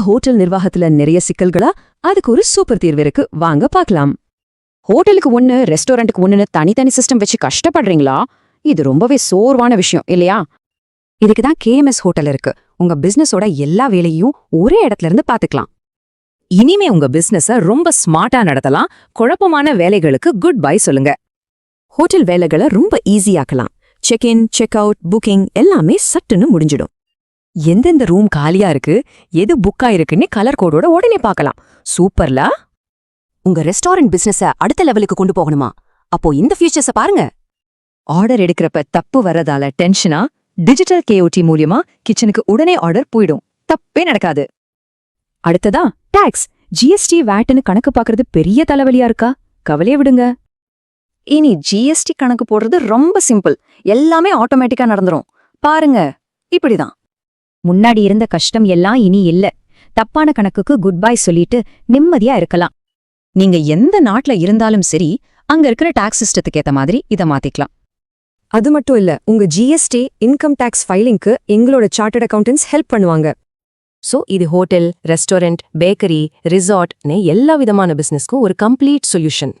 Hotel நிர்வாகத்துல நிறைய சிக்கல்களா? அதுக்கு ஒரு சூப்பர் தீர்வு இருக்கு. வாங்க பார்க்கலாம். ஹோட்டலுக்கு ஒண்ணு ரெஸ்டாரண்ட்டுக்கு ஒண்ணுன்னு தனித்தனி சிஸ்டம் வச்சு கஷ்டப்படுறீங்களா? இது ரொம்பவே சோர்வான விஷயம் இல்லையா? இதுக்கு தான் கேஎம்எஸ் ஹோட்டல் இருக்கு. உங்க பிசினஸோட எல்லா வேலையும் ஒரே இடத்துல இருந்து பாத்துக்கலாம். இனிமே உங்க பிசினஸ ரொம்ப ஸ்மார்ட்டா நடத்தலாம். குழப்பமான வேலைகளுக்கு குட் பை சொல்லுங்க. ஹோட்டல் வேலைகளை ரொம்ப ஈஸியாக்கலாம் check in check out booking எல்லாமே சட்டுன்னு முடிஞ்சிடும். எந்தெந்த ரூம் காலியா இருக்கு எது புக் ஆயிருக்குன்னு கலர் கோடோட உடனே பார்க்கலாம். சூப்பர்ல? உங்க ரெஸ்டாரண்ட் பிசினஸ அடுத்த லெவலுக்கு கொண்டு போகணுமா? அப்போ இந்த ஃபியூச்சர்ஸ பாருங்க. ஆர்டர் எடுக்கிறப்ப தப்பு வர்றதால டென்ஷனா டிஜிட்டல் கேஓடி மூலியமா கிச்சனுக்கு உடனே ஆர்டர் போயிடும். தப்பே நடக்காது. அடுத்ததா டாக்ஸ் ஜிஎஸ்டி வேட்டுன்னு கணக்கு பாக்குறது பெரிய தலைவலியா இருக்கா? கவலைய விடுங்க. இனி ஜிஎஸ்டி கணக்கு போடுறது ரொம்ப சிம்பிள் எல்லாமே ஆட்டோமேட்டிக்கா நடந்துரும். பாருங்க இப்படிதான். முன்னாடி இருந்த கஷ்டம் எல்லாம் இனி இல்ல. தப்பான கணக்குக்கு குட் பை சொல்லிட்டு நிம்மதியா இருக்கலாம். நீங்க எந்த நாட்டுல இருந்தாலும் சரி அங்க இருக்கிற டாக்ஸ் சிஸ்டத்துக்கு ஏத்த மாதிரி இத மாத்திக்கலாம். அது மட்டும் இல்ல உங்க ஜிஎஸ்டி இன்கம் டாக்ஸ் ஃபைலிங்க்கு எங்களோட சார்ட்டர்ட் அக்கௌண்டன்ஸ் ஹெல்ப் பண்ணுவாங்க. சோ இது ஹோட்டல் ரெஸ்டாரண்ட் பேக்கரி ரிசார்ட்னு எல்லா விதமான பிசினஸ்க்கும் ஒரு கம்ப்ளீட் சொல்யூஷன்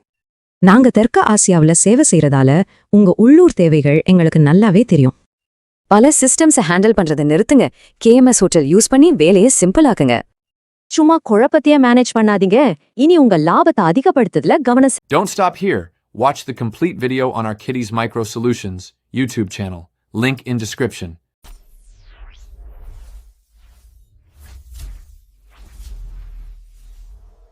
நாங்க தெற்கு ஆசியாவுல சேவை செய்யறதால உங்க உள்ளூர் தேவைகள் எங்களுக்கு நல்லாவே தெரியும். பல சிஸ்டம்ஸை ஹேண்டில் பண்றதை நிறுத்துங்க கேஎம்எஸ் ஹோட்டல் யூஸ் பண்ணி வேலையை சிம்பிள் ஆக்குங்க சும்மா குழப்பத்தையே மேனேஜ் பண்ணாதீங்க இனி உங்க லாபத்தை அதிகப்படுத்துதுல கவனம் Don't stop here. Watch the complete video on our Kitty's Micro Solutions YouTube channel. Link in description.